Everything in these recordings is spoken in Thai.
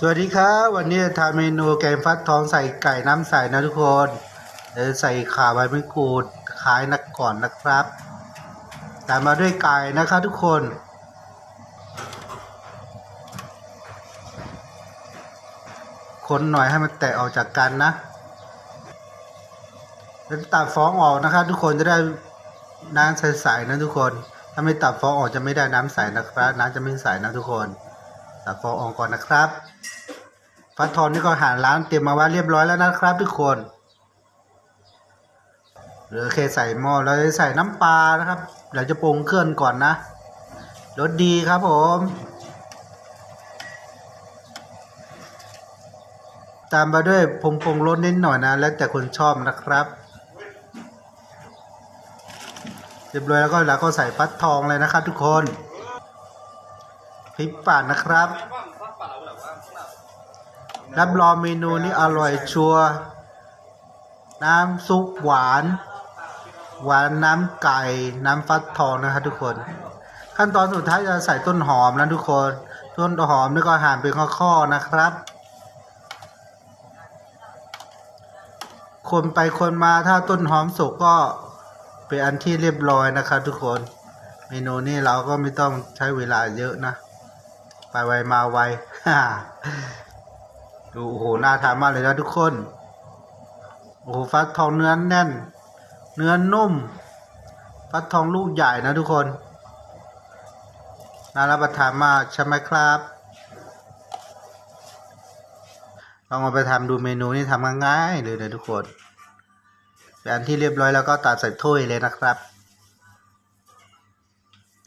สวัสดีครับ วันนี้ทำเมนูแกงฟักทองใส่ไก่น้ำใสนะทุกคนเดี๋ยวใส่ขาใบมะกรูดขายนักก่อนนะครับ ตามมาด้วยไก่นะครับทุกคน คนหน่อยให้มันแตกออกจากกันนะแล้วตัดฟองออกนะครับ ทุกคนจะได้น้ำใสๆนะทุกคน ถ้าไม่ตัดฟองออกจะไม่ได้น้ำใสนะครับ น้ำจะไม่ใสนะทุกคน ตัดฟองออกก่อนนะครับฟักทองนี่ก็หาร้านเตรียมมาไว้เรียบร้อยแล้วนะครับ ทุกคนเหลือแค่ใส่หม้อเราจะใส่น้ำปลานะครับเราจะปรุงเครื่องก่อนนะรสดีครับผมตามมาด้วยผงปรุงรสนิดหน่อยนะ แล้วแต่คนชอบนะครับเรียบร้อยแล้วก็เราก็ใส่ฟักทองเลยนะครับ ทุกคน พริกป่านนะครับ รับรองเมนูนี้อร่อยชัวร์น้ำซุปหวาน หวานน้ำไก่ น้ำฟักทองนะครับทุกคน ขั้นตอนสุดท้ายจะใส่ต้นหอมนะทุกคน ต้นหอมนี่ก็หั่นเป็นข้อๆนะครับ คนไปคนมาถ้าต้นหอมสุกก็เป็นอันที่เรียบร้อยนะครับทุกคน เมนูนี้เราก็ไม่ต้องใช้เวลาเยอะนะ ไปไวมาไวดูโอ้โหน่าทานมากเลยนะทุกคน โอ้โหฟักทองเนื้อแน่น เนื้อนุ่ม ฟักทองลูกใหญ่นะทุกคน น่ารับประทานมากใช่ไหมครับลองเอาไปทำดูเมนูนี้ทำง่ายๆเลยนะทุกคนเป็นอันที่เรียบร้อยแล้วก็ตัดใส่ถ้วยเลยนะครับ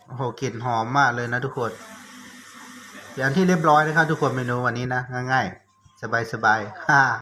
โอ้โหกลิ่นหอมมากเลยนะทุกคน อย่างที่เรียบร้อยนะครับ ทุกคนเมนูวันนี้นะ ง่ายๆ สบายๆฮ่า